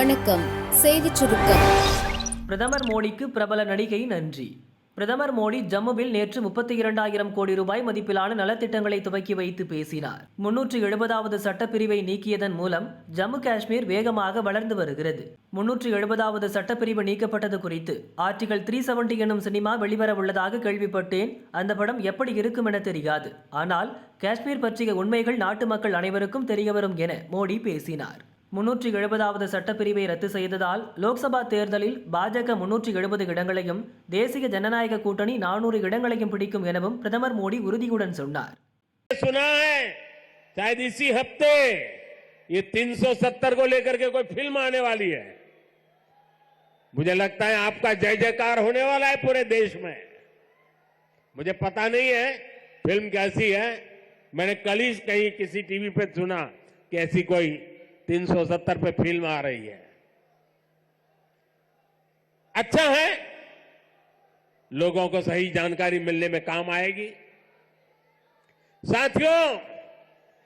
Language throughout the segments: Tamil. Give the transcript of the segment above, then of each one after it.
வணக்கம். செய்திச் சுருக்கம். பிரதமர் மோடிக்கு பிரபல நடிகை நன்றி. பிரதமர் மோடி ஜம்முவில் நேற்று முப்பத்தி இரண்டாயிரம் கோடி ரூபாய் மதிப்பிலான நலத்திட்டங்களை துவக்கி வைத்து பேசினார். முன்னூற்று எழுபதாவது சட்டப்பிரிவை நீக்கியதன் மூலம் ஜம்மு காஷ்மீர் வேகமாக வளர்ந்து வருகிறது. முன்னூற்று எழுபதாவது சட்டப்பிரிவு நீக்கப்பட்டது குறித்து ஆர்டிகல் த்ரீ செவன்டி எனும் சினிமா வெளிவர உள்ளதாக கேள்விப்பட்டேன். அந்த படம் எப்படி இருக்கும் என தெரியாது. ஆனால் காஷ்மீர் பற்றிய உண்மைகள் நாட்டு மக்கள் அனைவருக்கும் தெரியவரும் என மோடி பேசினார். முன்னூற்றி எழுபதாவது சட்டப்பிரிவை ரத்து செய்ததால் லோக்சபா தேர்தலில் பாஜக முன்னூற்றி எழுபது இடங்களையும் தேசிய ஜனநாயக கூட்டணி நானூறு இடங்களையும் பிடிக்கும் எனவும் பிரதமர் மோடி உறுதியுடன் சொன்னார் सुना है शायद इसी हफ्ते ये 370 को लेकर के कोई फिल्म आने वाली है मुझे लगता है आपका जय जयकार होने वाला है पूरे देश में मुझे पता नहीं है फिल्म कैसी है मैंने कल ही कहीं किसी टीवी पे सुना कि ऐसी कोई 370 पे फ़िल्म आ रही है। अच्छा है, लोगों को सही जानकारी मिलने में काम आएगी। साथियों,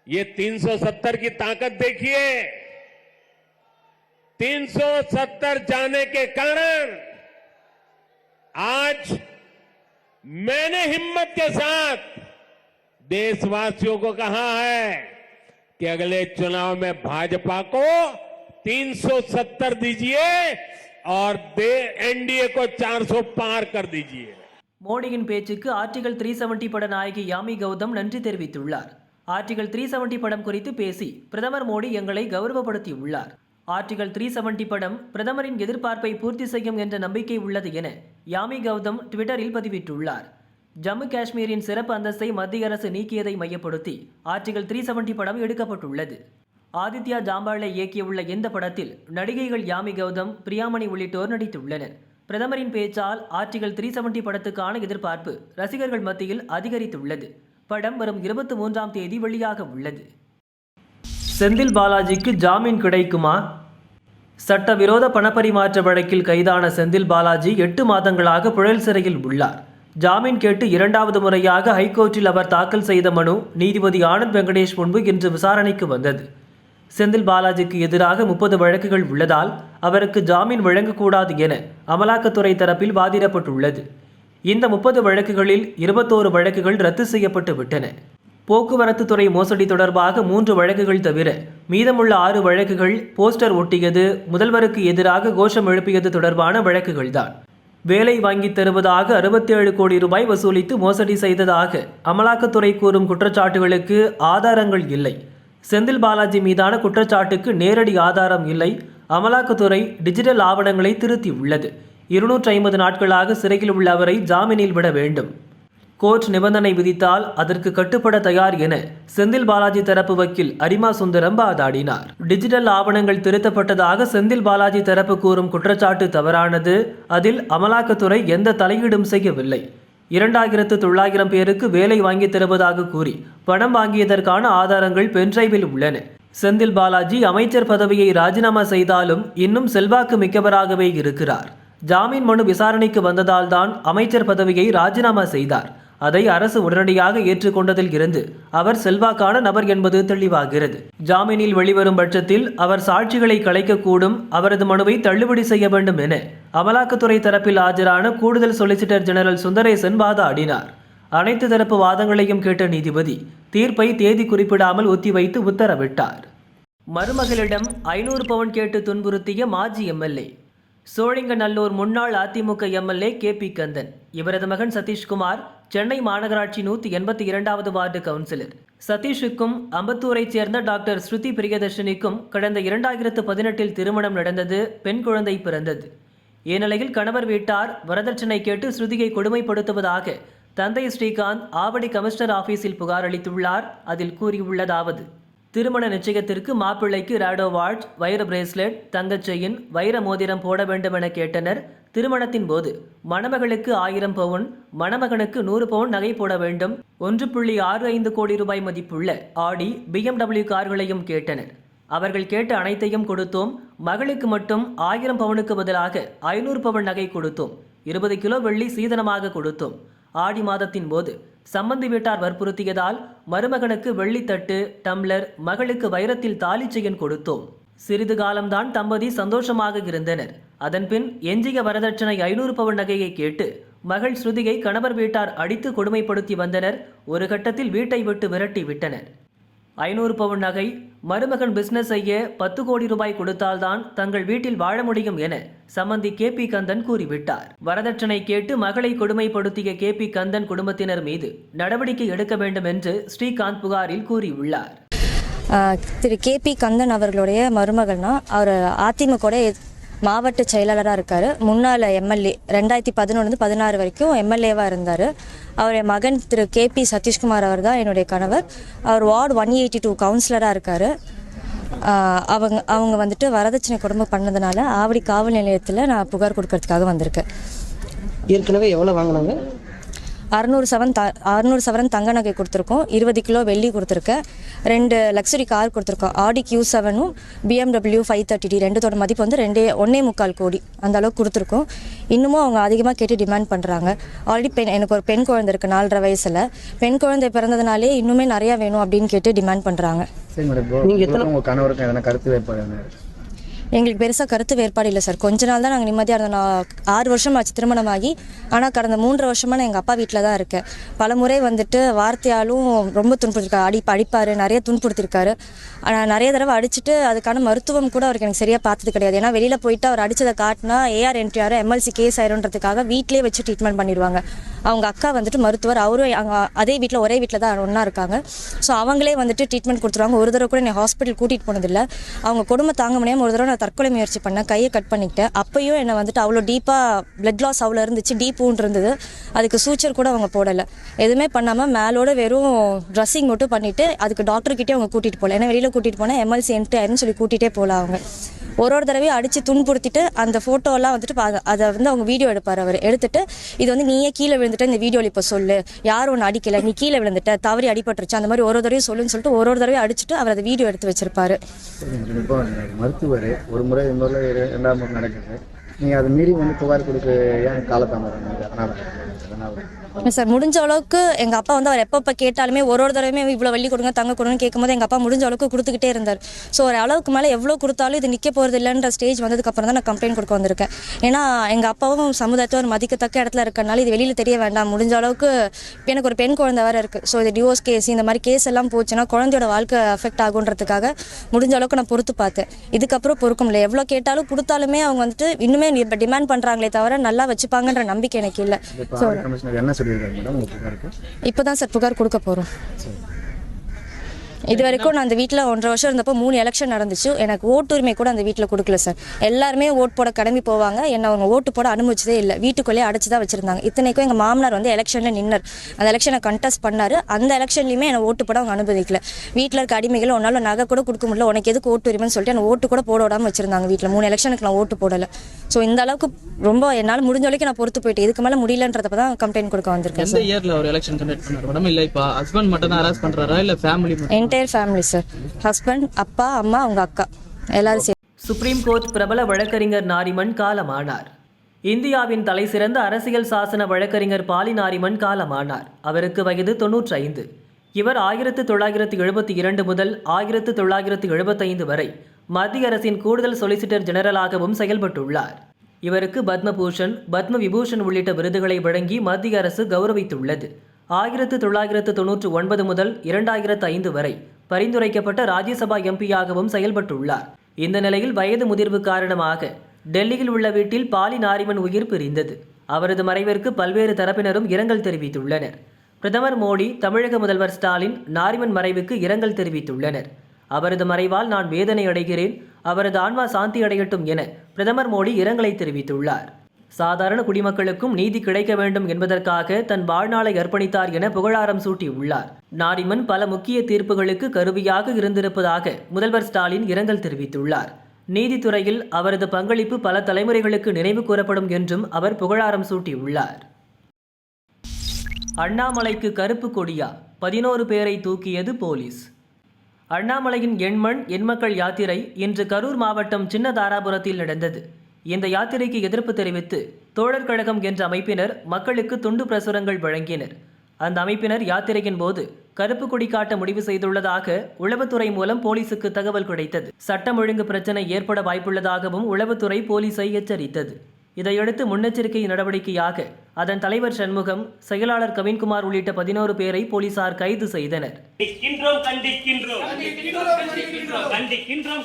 ये 370 की ताकत देखिए। 370 जाने के कारण आज मैंने हिम्मत के साथ देशवासियों को कहा है कि अगले चुनाव में भाजपा को 370 दीजिए और दे एनडीए को 400 पार कर दीजिए மோடியின் பேச்சுக்கு ஆர்டிகல் த்ரீ செவன்டி பட நாயகி யாமி கௌதம் நன்றி தெரிவித்துள்ளார் ஆர்டிகல் த்ரீ செவன்டி படம் குறித்து பேசி பிரதமர் மோடி எங்களை கௌரவப்படுத்தியுள்ளார் ஆர்டிகல் த்ரீ செவன்டி படம் பிரதமரின் எதிர்பார்ப்பை பூர்த்தி செய்யும் என்ற நம்பிக்கை உள்ளது என யாமி கௌதம் ட்விட்டரில் பதிவிட்டுள்ளார் ஜம்மு காஷ்மீரின் சிறப்பு அந்தஸ்தை மத்திய அரசு நீக்கியதை மையப்படுத்தி ஆர்டிகல் த்ரீ செவன்டி படம் எடுக்கப்பட்டுள்ளது. ஆதித்யா ஜாம்பாலே இயக்கியுள்ள இந்த படத்தில் நடிகைகள் யாமி கௌதம் பிரியாமணி உள்ளிட்டோர் நடித்துள்ளனர். பிரதமரின் பேச்சால் ஆர்டிகல் த்ரீ செவன்டி படத்துக்கான எதிர்பார்ப்பு ரசிகர்கள் மத்தியில் அதிகரித்துள்ளது. படம் வரும் இருபத்தி மூன்றாம் தேதி வெளியாக உள்ளது. செந்தில் பாலாஜிக்கு ஜாமீன் கிடைக்குமா? சட்டவிரோத பணப்பரிமாற்ற வழக்கில் கைதான செந்தில் பாலாஜி எட்டு மாதங்களாக புழல் சிறையில் உள்ளார். ஜாமீன் கேட்டு இரண்டாவது முறையாக ஹைகோர்ட்டில் அவர் தாக்கல் செய்த மனு நீதிபதி ஆனந்த் வெங்கடேஷ் முன்பு இன்று விசாரணைக்கு வந்தது. செந்தில் பாலாஜிக்கு எதிராக முப்பது வழக்குகள் உள்ளதால் அவருக்கு ஜாமீன் வழங்கக்கூடாது என அமலாக்கத்துறை தரப்பில் வாதிடப்பட்டுள்ளது. இந்த முப்பது வழக்குகளில் இருபத்தோரு வழக்குகள் ரத்து செய்யப்பட்டு விட்டன. போக்குவரத்து துறை மோசடி தொடர்பாக மூன்று வழக்குகள் தவிர மீதமுள்ள ஆறு வழக்குகள் போஸ்டர் ஒட்டியது முதல்வருக்கு எதிராக கோஷம் எழுப்பியது தொடர்பான வழக்குகள்தான். வேலை வாங்கித் தருவதாக அறுபத்தேழு கோடி ரூபாய் வசூலித்து மோசடி செய்ததாக அமலாக்கத்துறை கூறும் குற்றச்சாட்டுகளுக்கு ஆதாரங்கள் இல்லை. செந்தில் பாலாஜி மீதான குற்றச்சாட்டுக்கு நேரடி ஆதாரம் இல்லை. அமலாக்கத்துறை டிஜிட்டல் ஆவணங்களை திருத்தி உள்ளது. இருநூற்றி ஐம்பது நாட்களாக சிறையில் உள்ள அவரை ஜாமீனில் விட வேண்டும். கோர்ட் நிபந்தனை விதித்தால் அதற்கு கட்டுப்பட தயார் என செந்தில் பாலாஜி தரப்பு வக்கீல் அரிமா சுந்தரம் வாதாடினார். டிஜிட்டல் ஆவணங்கள் திருத்தப்பட்டதாக செந்தில் பாலாஜி தரப்பு கூறும் குற்றச்சாட்டு தவறானது. அதில் அமலாக்கத்துறை எந்த தலையீடும் செய்யவில்லை. இரண்டாயிரத்து தொள்ளாயிரம் பேருக்கு வேலை வாங்கி தருவதாக கூறி பணம் வாங்கியதற்கான ஆதாரங்கள் பென்ட்ரைவில் உள்ளன. செந்தில் பாலாஜி அமைச்சர் பதவியை ராஜினாமா செய்தாலும் இன்னும் செல்வாக்கு மிக்கவராகவே இருக்கிறார். ஜாமீன் மனு விசாரணைக்கு வந்ததால்தான் அமைச்சர் பதவியை ராஜினாமா செய்தார். அதை அரசு உடனடியாக ஏற்றுக்கொண்டதில் இருந்து அவர் செல்வாக்கான நபர் என்பது தெளிவாகிறது. ஜாமீனில் வெளிவரும் பட்சத்தில் அவர் சாட்சிகளை கலைக்கக்கூடும் அவரது மனுவை தள்ளுபடி செய்ய வேண்டும் என அமலாக்கத்துறை தரப்பில் ஆஜரான கூடுதல் சொலிசிட்டர் ஜெனரல் சுந்தரேசன் வாதாடினார். அனைத்து தரப்பு வாதங்களையும் கேட்ட நீதிபதி தீர்ப்பை தேதி குறிப்பிடாமல் ஒத்திவைத்து உத்தரவிட்டார். மருமகளிடம் ஐநூறு பவுன் கேட்டு துன்புறுத்திய மாஜி எம்எல்ஏ சோழிங்கநல்லூர் முன்னாள் AIADMK MLA K P Kandan இவரது மகன் சதீஷ்குமார் சென்னை மாநகராட்சி நூற்றி எண்பத்தி இரண்டாவது வார்டு கவுன்சிலர். சதீஷுக்கும் அம்பத்தூரைச் சேர்ந்த டாக்டர் ஸ்ருதி பிரியதர்ஷினிக்கும் கடந்த இரண்டாயிரத்து பதினெட்டில் திருமணம் நடந்தது பெண் குழந்தை பிறந்தது. இந்நிலையில் கணவர் வீட்டார் வரதட்சணை கேட்டு ஸ்ருதியை கொடுமைப்படுத்துவதாக தந்தை ஸ்ரீகாந்த் ஆவடி கமிஷனர் ஆபீஸில் புகார் அளித்துள்ளார் அதில் கூறியுள்ளதாவது. திருமண நிச்சயத்திற்கு மாப்பிள்ளைக்கு ராடோ வாட்ச் வைர பிரேஸ்லெட் தங்கச் செயின் வைர மோதிரம் போட வேண்டும் என கேட்டனர் திருமணத்தின் போது மணமகளுக்கு ஆயிரம் பவுன் மணமகனுக்கு நூறு பவுன் நகை போட வேண்டும். ஒன்று புள்ளி ஆறு ஐந்து கோடி ரூபாய் மதிப்புள்ள ஆடி பிஎம்டபிள்யூ கார்களையும் கேட்டனர் அவர்கள் கேட்ட அனைத்தையும் கொடுத்தோம். மகளுக்கு மட்டும் ஆயிரம் பவுனுக்கு பதிலாக ஐநூறு பவுன் நகை கொடுத்தோம். இருபது கிலோ வெள்ளி சீதனமாக கொடுத்தோம். ஆடி மாதத்தின் போது சம்மந்தி வீட்டார் வற்புறுத்தியதால் மருமகனுக்கு வெள்ளித்தட்டு டம்ளர் மகளுக்கு வைரத்தில் தாலி செயின் கொடுத்தோம். சிறிது காலம்தான் தம்பதி சந்தோஷமாக இருந்தனர். அதன்பின் எஞ்சிய வரதட்சணை ஐநூறு பவுன் நகையை கேட்டு மகள் ஸ்ருதியை கணவர் வீட்டார் அடித்து கொடுமைப்படுத்தி வந்தனர். ஒரு கட்டத்தில் வீட்டை விட்டு விரட்டி விட்டனர். ஐநூறு பவுன் நகை மருமகன் பிசினஸ் செய்ய பத்து கோடி ரூபாய் கொடுத்தால்தான் தங்கள் வீட்டில் வாழ முடியும் என சம்மந்தி கே. பி. கந்தன் கூறிவிட்டார். வரதட்சணை கேட்டு மகளை கொடுமைப்படுத்திய கே. பி. கந்தன் குடும்பத்தினர் மீது நடவடிக்கை எடுக்க வேண்டும் என்று ஸ்ரீகாந்த் புகாரில் கூறியுள்ளார். திரு கே பி கந்தன் அவர்களுடைய மருமகள்னா அவர் அதிமுக மாவட்ட செயலாளராக இருக்கார். முன்னாள் எம்எல்ஏ ரெண்டாயிரத்தி பதினொன்று பதினாறு வரைக்கும் எம்எல்ஏவாக இருந்தார். அவருடைய மகன் திரு கே பி சதீஷ்குமார் அவர் தான் என்னுடைய கணவர். அவர் வார்டு ஒன் எயிட்டி டூ கவுன்சிலராக இருக்கார். அவங்க அவங்க வந்துட்டு வரதட்சணை குடும்பம் பண்ணதுனால ஆவடி காவல் நிலையத்தில் நான் புகார் கொடுக்கறதுக்காக வந்திருக்கேன். ஏற்கனவே எவ்வளோ வாங்கினாங்க? அறநூறு சவரன் த அறநூறு சவரன் தங்க நகை கொடுத்துருக்கோம். இருபது கிலோ வெள்ளி கொடுத்துருக்கேன் ரெண்டு லக்ஸுரி கார் கொடுத்துருக்கோம். ஆடி கியூ செவனும் பிஎம்டபிள்யூ ஃபைவ் தேர்ட்டி டி ரெண்டுத்தோட மதிப்பு வந்து ரெண்டே ஒன்னே முக்கால் கோடி அந்த அளவுக்கு கொடுத்துருக்கோம். இன்னமும் அவங்க அதிகமாக கேட்டு டிமாண்ட் பண்ணுறாங்க ஆல்ரெடி பெண் எனக்கு ஒரு பெண் குழந்தை இருக்குது நாலரை வயசில். பெண் குழந்தை பிறந்ததுனாலே இன்னுமே நிறையா வேணும் அப்படின்னு கேட்டு டிமாண்ட் பண்ணுறாங்க சரி மேடம் இப்போ நீங்க எத்தனை- உங்களுக்கும் உங்க கணவருக்கும் எதனா கருத்து வேறுபாடு? எங்களுக்கு பெருசாக கருத்து வேறுபாடு இல்லை சார். கொஞ்ச நாள் தான் நாங்கள் நிம்மதியாக இருந்தோம். நான் ஆறு வருஷம் ஆச்சு திருமணமாகி. ஆனால் கடந்த மூன்று வருஷமாக நான் எங்கள் அப்பா வீட்டில் தான் இருக்கேன். பல முறை வந்துட்டு வார்த்தையாலும் ரொம்ப துன்புறுத்திருக்காரு அடி அடிப்பார். நிறைய துன்புறுத்திருக்காரு. ஆனால் நிறைய தடவை அடிச்சுட்டு அதுக்கான மருத்துவம் கூட அவருக்கு எனக்கு சரியாக பார்த்தது கிடையாது. ஏன்னா வெளியில் போயிட்டு அவர் அடித்ததை காட்டினா ஏஆர் என்டிஆர் எம்எல்சி கேஸ் ஆயிருன்றதுக்காக வீட்டிலே வச்சு ட்ரீட்மெண்ட் பண்ணிடுவாங்க. அவங்க அக்கா வந்துட்டு மருத்துவர் அவரும் அங்கே அதே வீட்டில் ஒரே வீட்டில் தான் ஒன்றா இருக்காங்க. ஸோ அவங்களே வந்துட்டு ட்ரீட்மெண்ட் கொடுத்துருவாங்க. ஒரு தடவை கூட என்னை ஹாஸ்பிட்டல் கூட்டிகிட்டு போனதில்லை. அவங்க குடும்பம் தாங்க முடியாமல் ஒரு தடவை நான் தற்கொலை முயற்சி பண்ணேன். கையை கட் பண்ணிக்கிட்டேன். அப்பயும் என்னை வந்துட்டு அவ்வளோ டீப்பாக பிளட் லாஸ் அவ்வளோ இருந்துச்சு. டீப் இருந்தது. அதுக்கு சூச்சர் கூட அவங்க போடலை. எதுவுமே பண்ணாமல் மேலோட வெறும் ட்ரெஸ்ஸிங் மட்டும் பண்ணிவிட்டு அதுக்கு டாக்டர்கிட்டே அவங்க கூட்டிகிட்டு போகல ஏன்னா வெளியில் கூட்டிகிட்டு போனால் எம்எல்சி என்ட்டு சொல்லி கூட்டிகிட்டே போகல அவங்க. ஒரு ஒரு தடவையும் அடித்து துன்புறுத்திட்டு அந்த ஃபோட்டோலாம் வந்துட்டு பா- அதை வந்து அவங்க வீடியோ எடுப்பார் அவர். எடுத்துட்டு இது வந்து நீயே கீழே விழுந்துட்ட இந்த வீடியோவில் இப்போ சொல்லு. யாரும் ஒன்று அடிக்கல. நீ கீழே விழுந்துட்ட தவறி அடிபட்டுருச்சு. அந்த மாதிரி ஒரு ஒரு தடவையும் சொல்லுன்னு சொல்லிட்டு ஒரு ஒரு தடவையும் அடிச்சுட்டு அவர் அதை வீடியோ எடுத்து வச்சிருப்பாரு. இப்போ மருத்துவர் ஒரு முறை இன்னொரு ரெண்டாம் முறை நடக்குது. நீங்கள் அதை மீறி வந்து புகார் கொடுக்க ஏன் காலத்தாமதம் அதனால் அதனால் சார் முடிஞ்ச அளவுக்கு எங்கள் அப்பா வந்து அவர் எப்பப்போ கேட்டாலுமே ஒரு ஒரு தடவையுமே இவ்வளோ வெள்ளி கொடுங்க தங்க கொடுங்கன்னு கேட்கும்போது எங்கள் அப்பா முடிஞ்ச அளவுக்கு கொடுத்துக்கிட்டே இருந்தார். ஸோ ஒரு அளவுக்கு மேலே எவ்வளோ கொடுத்தாலும் இது நிற்க போகிறது இல்லைன்ற ஸ்டேஜ் வந்ததுக்கப்புறம் தான் நான் கம்ப்ளைண்ட் கொடுக்க வந்திருக்கேன். ஏன்னா எங்கள் அப்பாவும் சமுதாயத்தை ஒரு மதிக்கத்தக்க இடத்துல இருக்கிறனால இது வெளியில் தெரிய வேண்டாம். முடிஞ்ச அளவுக்கு எனக்கு ஒரு பெண் குழந்தை வேறு இருக்குது ஸோ இது டிவோர்ஸ் கேஸ் இந்த மாதிரி கேஸ் எல்லாம் போச்சுன்னா குழந்தையோட வாழ்க்கை அஃபெக்ட் ஆகுன்றதுக்காக முடிஞ்ச அளவுக்கு நான் பொறுத்து பார்த்தேன். இதுக்கப்புறம் பொறுக்க முடியல எவ்வளோ கேட்டாலும் கொடுத்தாலுமே அவங்க வந்துட்டு இன்னுமே இப்போ டிமாண்ட் பண்ணுறாங்களே தவிர நல்லா வச்சுப்பாங்கன்ற நம்பிக்கை எனக்கு இல்லை. ஸோ சொல்லியிருக்காரு மேடம். உங்கள் புகாருக்கு இப்போ தான் சார் புகார் கொடுக்க போகிறோம் இது வரைக்கும் நான் அந்த வீட்டில் ஒன்றரை வருஷம் இருந்தப்போ மூணு எலெக்ஷன் நடந்துச்சு. எனக்கு ஓட்டுரிமை கூட அந்த வீட்டில் கொடுக்கல சார் எல்லாருமே ஓட் போட கிளம்பி போவாங்க. என்ன அவங்க ஓட்டு போட அனுமதிச்சதே இல்லை. வீட்டுக்குள்ளேயே அடைச்சி தான் வச்சிருந்தாங்க. இத்தனைக்கும் எங்கள் மாமனார் வந்து எலெக்ஷனில் நின்னர். அந்த எலெக்ஷனை கண்டெஸ்ட் பண்ணாரு. அந்த எலெக்ஷன்லையுமே என்னை ஓட்டு போட அவங்க அனுமதிக்கல. வீட்டில் இருக்க அடிமைகள் உன்னால நகை கூட கொடுக்க முடியல. உனக்கு எதுக்கு ஓட்டு உரிமைன்னு சொல்லிட்டு என்ன ஓட்டு கூட போட விடாம வச்சிருந்தாங்க வீட்டில் மூணு எலெக்ஷனுக்கு நான் ஓட்டு போடலை. ஸோ இந்த அளவுக்கு ரொம்ப என்னால் முடிஞ்ச வரைக்கும் நான் பொறுத்து போயிட்டேன். இதுக்கு மேலே முடியலன்றப்ப தான் கம்ப்ளைண்ட் கொடுக்க வந்திருக்கேன் எந்த இயர்ல ஒரு எலெக்ஷன் கண்டக்ட் பண்ணாரு? மேடம் இல்ல இப்ப. ஹஸ்பண்ட் மட்டும் தான் ஹராஸ் பண்றாரா? இல்ல family entire family sir husband அப்பா அம்மா அவங்க அக்கா. எல்லாரும் சேர்ந்து சுப்ரீம் கோர்ட் பிரபல வழக்கறிஞர் நாரிமன் காலமானார். இந்தியாவின் தலைசிறந்த அரசியல் சாசன வழக்கறிஞர் பாலி நாரிமன் காலமானார். அவருக்கு வயது தொன்னூற்றி ஐந்து இவர் ஆயிரத்து தொள்ளாயிரத்து எழுபத்தி இரண்டு முதல் ஆயிரத்து தொள்ளாயிரத்து எழுபத்தைந்து வரை மத்திய அரசின் கூடுதல் சொலிசிட்டர் ஜெனரலாகவும் செயல்பட்டுள்ளார். இவருக்கு பத்மபூஷன் பத்ம விபூஷன் உள்ளிட்ட விருதுகளை வழங்கி மத்திய அரசு கௌரவித்துள்ளது. ஆயிரத்து தொள்ளாயிரத்து தொன்னூற்று ஒன்பது முதல் இரண்டாயிரத்து ஐந்து வரை பரிந்துரைக்கப்பட்ட ராஜ்யசபா எம்பியாகவும் செயல்பட்டுள்ளார். இந்த நிலையில் வயது முதிர்வு காரணமாக டெல்லியில் உள்ள வீட்டில் பாலி நாரிமன் உயிர் பிரிந்தது. அவரது மறைவிற்கு பல்வேறு தரப்பினரும் இரங்கல் தெரிவித்துள்ளனர். பிரதமர் மோடி தமிழக முதல்வர் ஸ்டாலின் நாரிமன் மறைவுக்கு இரங்கல் தெரிவித்துள்ளனர். அவரது மறைவால் நான் வேதனை அடைகிறேன் அவரது ஆன்மா சாந்தி அடையட்டும் என பிரதமர் மோடி இரங்கலை தெரிவித்துள்ளார். சாதாரண குடிமக்களுக்கும் நீதி கிடைக்க வேண்டும் என்பதற்காக தன் வாழ்நாளை அர்ப்பணித்தார் என புகழாரம் சூட்டியுள்ளார். நாரிமன் பல முக்கிய தீர்ப்புகளுக்கு கருவியாக இருந்திருப்பதாக முதல்வர் ஸ்டாலின் இரங்கல் தெரிவித்துள்ளார். நீதித்துறையில் அவரது பங்களிப்பு பல தலைமுறைகளுக்கு நினைவு கூறப்படும் என்றும் அவர் புகழாரம் சூட்டியுள்ளார். அண்ணாமலைக்கு கருப்பு கொடியா? பதினோரு பேரை தூக்கியது போலீஸ். அண்ணாமலையின் எண்மண் எண்மக்கள் யாத்திரை இன்று கரூர் மாவட்டம் சின்னதாராபுரத்தில் நடந்தது. இந்த யாத்திரைக்கு எதிர்ப்பு தெரிவித்து தோழர் கழகம் என்ற அமைப்பினர் மக்களுக்கு துண்டு பிரசுரங்கள் வழங்கினர். அந்த அமைப்பினர் யாத்திரையின் போது கருப்பு கொடி காட்ட முடிவு செய்துள்ளதாக உளவுத்துறை மூலம் போலீசுக்கு தகவல் கிடைத்தது. சட்டம் ஒழுங்கு பிரச்சனை ஏற்பட வாய்ப்புள்ளதாகவும் உளவுத்துறை போலீஸை எச்சரித்தது. இதையடுத்து முன்னெச்சரிக்கை நடவடிக்கையாக அதன் தலைவர் சண்முகம் செயலாளர் கவின்குமார் உள்ளிட்ட பதினோரு பேரை போலீசார் கைது செய்தனர். கண்டிக்கின்றோம் கண்டிக்கின்றோம். கண்டிக்கின்றோம்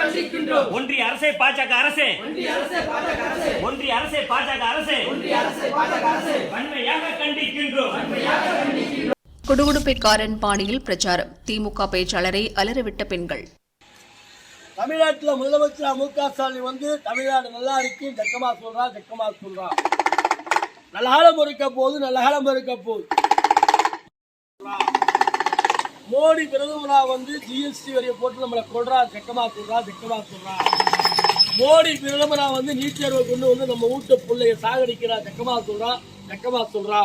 கண்டிக்கின்றோம் ஒன்றிய அரசே பாஜக அரசே. ஒன்றிய அரசே பாஜக அரசே. குடுகுடுப்பைக்காரன் பாணியில் பிரச்சாரம். திமுக பேச்சாளரை அலறவிட்ட பெண்கள். தமிழ்நாட்டில் முதலமைச்சர் மு க ஸ்டாலின் வந்து தமிழ்நாடு நல்லா இருக்கு ஜக்கமா சொல்றா ஜக்கமா சொல்றா. நல்ல காலம் இருக்க போது நல்ல காலம் இருக்க போது மோடி பிரதமரா வந்து ஜிஎஸ்டி வரியை போட்டு நம்மளை கொள்றா ஜக்கமா சொல்றா ஜக்கமா சொல்றா. மோடி பிரதமரா வந்து நீட் தேர்வை கொண்டு வந்து நம்ம வீட்டு பிள்ளைய சாகடிக்கிறா ஜக்கமா சொல்றா ஜக்கமா சொல்றா.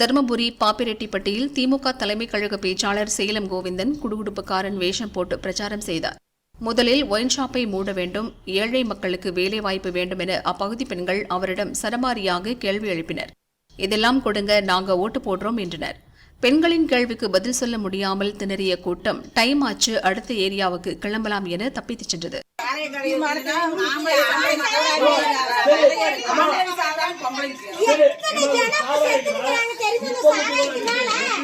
தருமபுரி பாப்பிரெட்டிப்பட்டியில் திமுக தலைமை கழக பேச்சாளர் சேலம் கோவிந்தன் குடுகுடுப்புக்காரன் வேஷம் போட்டு பிரச்சாரம் செய்தார். முதலில் ஒயின் ஷாப்பை மூட வேண்டும். ஏழை மக்களுக்கு வேலை வாய்ப்பு வேண்டும் என அப்பகுதி பெண்கள் அவரிடம் சரமாரியாக கேள்வி எழுப்பினர். இதெல்லாம் கொடுங்க நாங்க ஓட்டு போடுறோம் என்றனர். பெண்களின் கேள்விக்கு பதில் சொல்ல முடியாமல் திணறிய கூட்டம் டைம் ஆச்சு அடுத்த ஏரியாவுக்கு கிளம்பலாம் என தப்பித்துச் சென்றது.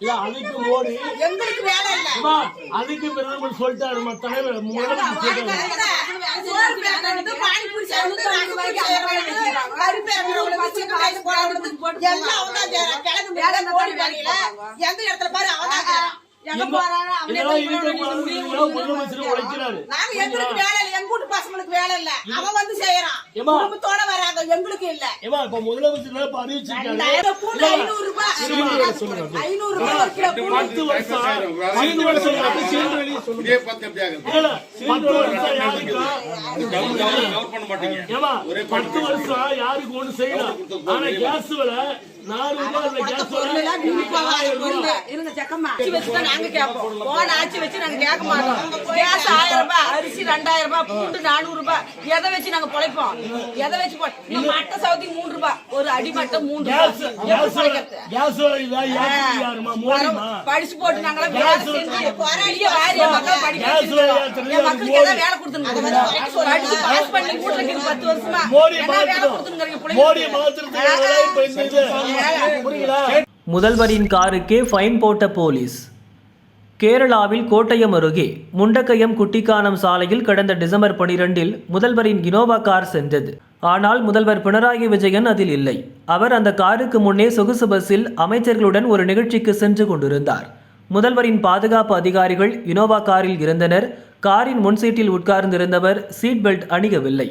இல்ல அதுக்கு மோடி எங்களுக்கு வேலை இல்ல. அம்மா, அதுக்கு பிரதமர் சொல்லிட்டாரு நம்ம தலைவர் முதலமைச்சர் சொல்லிட்டாரு. எந்த இடத்துல பாரு. எங்க அவனே எங்களுக்கு வேலை இல்ல எங்க வீட்டு பசங்களுக்கு வேலை இல்ல. அவன் வந்து செய்யறான். ஏம்மா? குடும்பத்தோட வராங்க எங்களுக்கு இல்ல. ஏமா இப்ப முதலமைச்சர் பத்து வருஷம் யாருக்கு? ஒண்ணு செய்யலாம்? ஆனா கேஸ் விலை அரிசி ரெண்டாயிரம் ரூபாய், பூண்டு நானூறு ரூபாய். எதை வச்சு நாங்க பொழைப்போம்? எதை வச்சு மட்டை சவுத்தி மூணு ரூபாய். ஒரு அடிமட்டை மூணு படிச்சு போட்டு நாங்களாம் வேலை செஞ்சு மக்களை படிக்க மக்களுக்கு ஏதாவது. வேலை கொடுத்துருங்க. பாஸ் பண்ணி இருக்குது பத்து வருஷமா. வேலை கொடுத்துருங்க முதல்வரின் காருக்கே ஃபைன் போட்ட போலீஸ். கேரளாவில் கோட்டயம் அருகே முண்டக்கயம் குட்டிக்கானம் சாலையில் கடந்த டிசம்பர் பனிரெண்டில் முதல்வரின் இனோவா கார் சென்றது. ஆனால் முதல்வர் பினராயி விஜயன் அதில் இல்லை. அவர் அந்த காருக்கு முன்னே சொகுசு பஸ்ஸில் அமைச்சர்களுடன் ஒரு நிகழ்ச்சிக்கு சென்று கொண்டிருந்தார். முதல்வரின் பாதுகாப்பு அதிகாரிகள் இனோவா காரில் இருந்தனர். காரின் முன்சீட்டில் உட்கார்ந்திருந்தவர் சீட் பெல்ட் அணியவில்லை.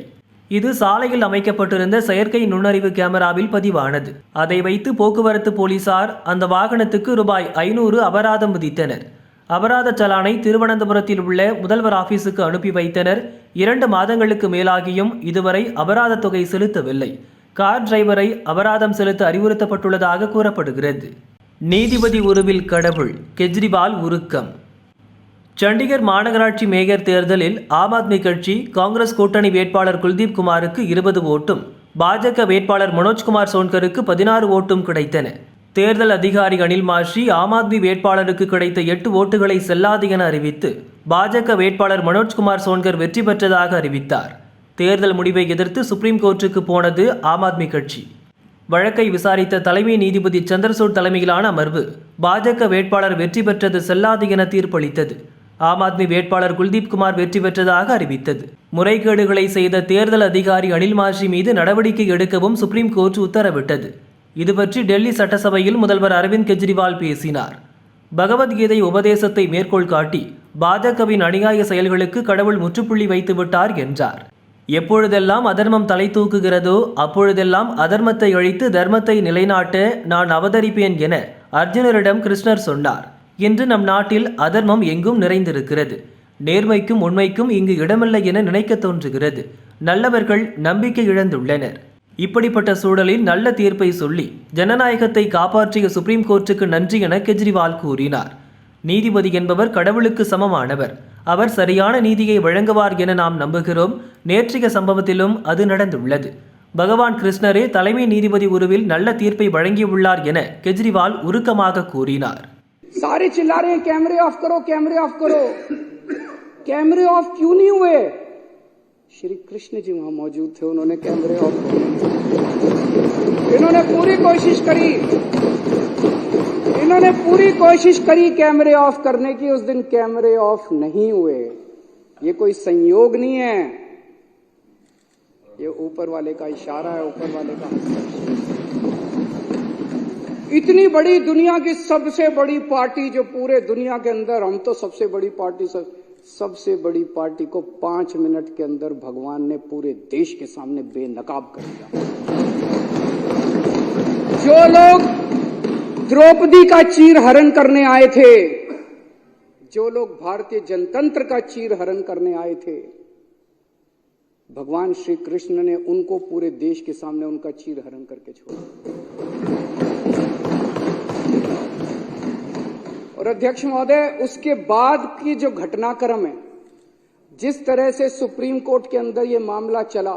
இது சாலையில் அமைக்கப்பட்டிருந்த செயற்கை நுண்ணறிவு கேமராவில் பதிவானது. அதை வைத்து போக்குவரத்து போலீசார் அந்த வாகனத்துக்கு ரூபாய் ஐநூறு அபராதம் விதித்தனர். அபராத சலானை திருவனந்தபுரத்தில் உள்ள முதல்வர் ஆபீஸுக்கு அனுப்பி வைத்தனர். இரண்டு மாதங்களுக்கு மேலாகியும் இதுவரை அபராத தொகை செலுத்தவில்லை. கார் டிரைவரை அபராதம் செலுத்த அறிவுறுத்தப்பட்டுள்ளதாக கூறப்படுகிறது. நீதிபதி உருவில் கடவுள் கெஜ்ரிவால் உருக்கம். சண்டிகர் மாநகராட்சி மேயர் தேர்தலில் ஆம் ஆத்மி கட்சி காங்கிரஸ் கூட்டணி வேட்பாளர் குல்தீப் குமாருக்கு இருபது ஓட்டும். பாஜக வேட்பாளர் மனோஜ்குமார் சோன்கருக்கு பதினாறு ஓட்டும் கிடைத்தன. தேர்தல் அதிகாரி அனில் மாஷி ஆம் ஆத்மி வேட்பாளருக்கு கிடைத்த எட்டு ஓட்டுகளை செல்லாது என அறிவித்து பாஜக வேட்பாளர் மனோஜ்குமார் சோன்கர் வெற்றி பெற்றதாக அறிவித்தார். தேர்தல் முடிவை எதிர்த்து சுப்ரீம் கோர்ட்டுக்கு போனது ஆம் ஆத்மி கட்சி. வழக்கை விசாரித்த தலைமை நீதிபதி சந்திரசூட் தலைமையிலான அமர்வு பாஜக வேட்பாளர் வெற்றி பெற்றது செல்லாது என தீர்ப்பளித்தது. ஆம் ஆத்மி வேட்பாளர் குல்தீப் குமார் வெற்றி பெற்றதாக அறிவித்தது. முறைகேடுகளை செய்த தேர்தல் அதிகாரி அனில் மாஷி மீது நடவடிக்கை எடுக்கவும் சுப்ரீம் கோர்ட் உத்தரவிட்டது. இது பற்றி டெல்லி சட்டசபையில் முதல்வர் அரவிந்த் கெஜ்ரிவால் பேசினார். பகவத்கீதை உபதேசத்தை மேற்கோள் காட்டி பாஜகவின் அநியாய செயல்களுக்கு கடவுள் முற்றுப்புள்ளி வைத்துவிட்டார் என்றார். எப்பொழுதெல்லாம் அதர்மம் தலை தூக்குகிறதோ அப்பொழுதெல்லாம் அதர்மத்தை அழித்து தர்மத்தை நிலைநாட்ட நான் அவதரிப்பேன் என அர்ஜுனரிடம் கிருஷ்ணர் சொன்னார். இன்று நம் நாட்டில் அதர்மம் எங்கும் நிறைந்திருக்கிறது. நேர்மைக்கும் உண்மைக்கும் இங்கு இடமில்லை என நினைக்க தோன்றுகிறது. நல்லவர்கள் நம்பிக்கை இழந்துள்ளனர். இப்படிப்பட்ட சூழலில் நல்ல தீர்ப்பை சொல்லி ஜனநாயகத்தை காப்பாற்றிய சுப்ரீம் கோர்ட்டுக்கு நன்றி என கெஜ்ரிவால் கூறினார். நீதிபதி என்பவர் கடவுளுக்கு சமமானவர். அவர் சரியான நீதியை வழங்குவார் என நாம் நம்புகிறோம். நேற்றைய சம்பவத்திலும் அது நடந்துள்ளது. பகவான் கிருஷ்ணரே தலைமை நீதிபதி உருவில் நல்ல தீர்ப்பை வழங்கியுள்ளார் என கெஜ்ரிவால் உருக்கமாக கூறினார். सारे चिल्ला रहे हैं, कैमरे ऑफ़ करो, कैमरे ऑफ़ करो। कैमरे ऑफ़ क्यों नहीं हुए? श्री कृष्ण जी वहाँ मौजूद थे, उन्होंने कैमरे ऑफ़ इन्होंने पूरी कोशिश करी। इन्होंने पूरी कोशिश करी कैमरे ऑफ़ करने की, उस दिन कैमरे ऑफ़ नहीं हुए। ये कोई संयोग नहीं है। ये ऊपर वाले का इशारा है, ऊपर वाले का इतनी बड़ी दुनिया की सबसे बड़ी पार्टी जो पूरे दुनिया के अंदर हम तो सबसे बड़ी पार्टी सब, सबसे बड़ी पार्टी को पाँच मिनट के अंदर भगवान ने पूरे देश के सामने बेनकाब कर दिया। जो लोग द्रौपदी का चीर हरण करने आए थे जो लोग भारतीय जनतंत्र का चीर हरण करने आए थे भगवान श्री कृष्ण ने उनको पूरे देश के सामने उनका चीर हरण करके छोड़ा और अध्यक्ष महोदय, उसके बाद की जो घटनाक्रम है, जिस तरह से सुप्रीम कोर्ट के अंदर ये मामला चला,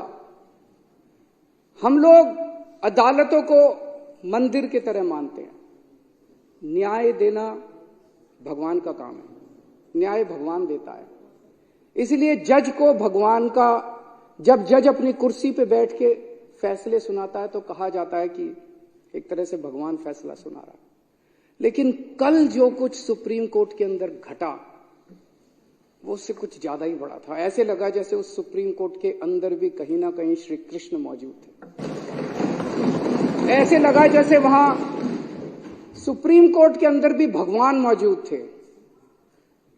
हम लोग अदालतों को मंदिर की तरह मानते हैं। न्याय देना भगवान का काम है। न्याय भगवान देता है। इसलिए जज को भगवान का, जब जज अपनी कुर्सी पे बैठ के फैसले सुनाता है तो कहा जाता है कि एक तरह से भगवान फैसला सुना रहा है। लेकिन कल जो कुछ सुप्रीम कोर्ट के अंदर घटा, वो उससे कुछ ज़्यादा ही बड़ा था। ऐसे लगा जैसे उस सुप्रीम कोर्ट के अंदर भी कहीं ना कहीं श्री कृष्ण मौजूद थे। ऐसे लगा जैसे वहाँ सुप्रीम कोर्ट के अंदर भी भगवान मौजूद थे।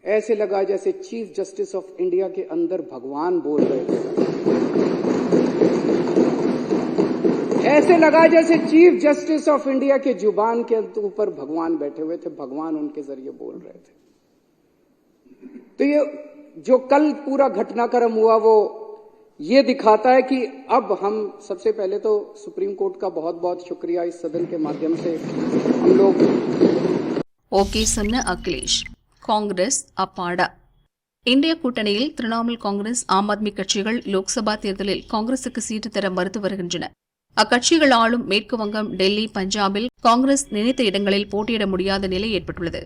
ऐसे लगा जैसे चीफ जस्टिस ऑफ़ इंडिया के अंदर भगवान बोल रहे थे। ऐसे लगा जैसे चीफ जस्टिस ऑफ इंडिया के जुबान के ऊपर भगवान बैठे हुए थे भगवान उनके जरिए बोल रहे थे तो ये जो कल पूरा घटनाक्रम हुआ वो ये दिखाता है कि अब हम सबसे पहले तो सुप्रीम कोर्ट का बहुत बहुत शुक्रिया इस सदन के माध्यम से हम लोग ஓகே சொன்ன அகிலேஷ் காங்கிரஸ் அப்பாடா இந்திய கூட்டணியில் திரிணாமுல் காங்கிரஸ் ஆம் ஆத்மி கட்சிகள் லோக்சபா தேர்தலில் காங்கிரசுக்கு சீட்டு தர மறுத்து வருகின்றன அக்கட்சிகள் ஆளும் மேற்கு வங்கம் டெல்லி பஞ்சாபில் காங்கிரஸ் நினைத்த இடங்களில் போட்டியிட முடியாத நிலை ஏற்பட்டுள்ளது.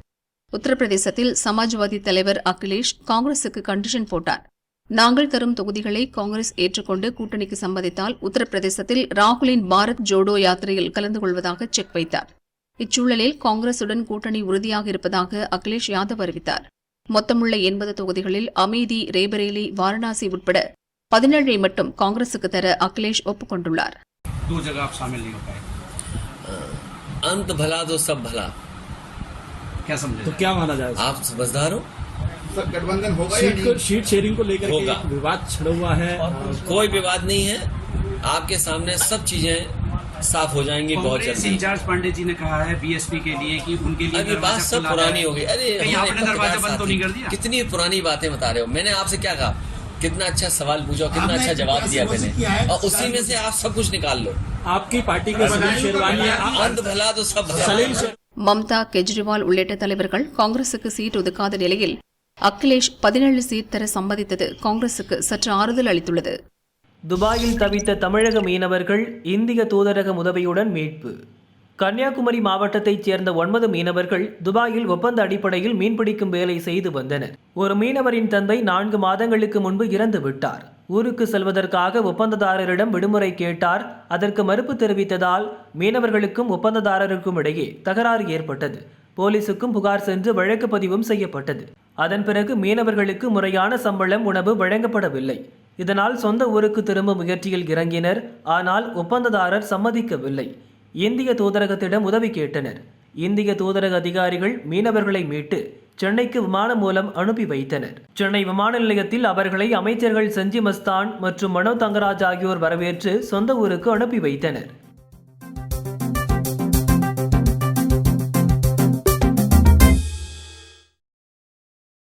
உத்தரப்பிரதேசத்தில் சமாஜ்வாதி தலைவர் அகிலேஷ் காங்கிரசுக்கு கண்டிஷன் போட்டார். நாங்கள் தரும் தொகுதிகளை காங்கிரஸ் ஏற்றுக்கொண்டு கூட்டணிக்கு சம்மதித்தால் உத்தரப்பிரதேசத்தில் ராகுலின் பாரத் ஜோடோ யாத்திரையில் கலந்து கொள்வதாக செக் வைத்தார். இச்சூழலில் காங்கிரசுடன் கூட்டணி உறுதியாக இருப்பதாக அகிலேஷ் யாதவ் அறிவித்தார். மொத்தமுள்ள எண்பது தொகுதிகளில் அமேதி ரேபரேலி வாரணாசி உட்பட பதினேழை மட்டும் காங்கிரசுக்கு தர அகிலேஷ் ஒப்புக்கொண்டுள்ளார். दो जगह आप शामिल नहीं हो पाए। अंत भला तो सब भला। क्या समझे? तो क्या माना जाए आप समझदार हो? सर गठबंधन होगा शीट को शीट शेयरिंग को लेकर होगा। विवाद छिड़ा हुआ है। कोई विवाद नहीं है। आपके सामने सब चीज़ें साफ़ हो जाएँगी बहुत जल्दी। इंचार्ज पांडे जी ने कहा है बीएसपी के लिए कि उनके लिए ये बात सब पुरानी हो गई। अरे आपने दरवाज़ा बंद तो नहीं कर दिया? कितनी पुरानी बातें बता रहे हो। मैंने आपसे क्या कहा? कितना अच्छा सवाल पूछा और कितना अच्छा जवाब दिया मैंने और उसी में से आप सब कुछ निकाल लो आपकी पार्टी के सलील शेरवानी है आप- अंत भला तो सब भला सलील शेर மம்தா கெஜ்ரிவால் உள்ளிட்ட தலைவர்கள் காங்கிரசுக்கு சீட் ஒதுக்காத நிலையில் அகிலேஷ் பதினேழு சீட் தர சம்மதித்தது காங்கிரசுக்கு சற்று ஆறுதல் அளித்துள்ளது துபாயில் தவித்த தமிழக மீனவர்கள் இந்திய தூதரக உதவியுடன் மீட்பு கன்னியாகுமரி மாவட்டத்தைச் சேர்ந்த ஒன்பது மீனவர்கள் துபாயில் ஒப்பந்த அடிப்படையில் மீன்பிடிக்கும் வேலை செய்து வந்தனர். ஒரு மீனவரின் தந்தை நான்கு மாதங்களுக்கு முன்பு இறந்து விட்டார். ஊருக்கு செல்வதற்காக ஒப்பந்ததாரரிடம் விடுமுறை கேட்டார். அதற்கு மறுப்பு தெரிவித்ததால் மீனவர்களுக்கும் ஒப்பந்ததாரருக்கும் இடையே தகராறு ஏற்பட்டது. போலீசுக்கும் புகார் சென்று வழக்கு பதிவும் செய்யப்பட்டது. அதன் பிறகு மீனவர்களுக்கு முறையான சம்பளம் உணவு வழங்கப்படவில்லை. இதனால் சொந்த ஊருக்கு திரும்ப முயற்சியில் இறங்கினர். ஆனால் ஒப்பந்ததாரர் சம்மதிக்கவில்லை. இந்திய தூதரகத்திடம் உதவி கேட்டனர். இந்திய தூதரக அதிகாரிகள் மீனவர்களை மீட்டு சென்னைக்கு விமானம் மூலம் அனுப்பி வைத்தனர். சென்னை விமான நிலையத்தில் அவர்களை அமைச்சர்கள் சஞ்சி மஸ்தான் மற்றும் மனோ தங்கராஜ் ஆகியோர் வரவேற்று சொந்த ஊருக்கு அனுப்பி வைத்தனர்.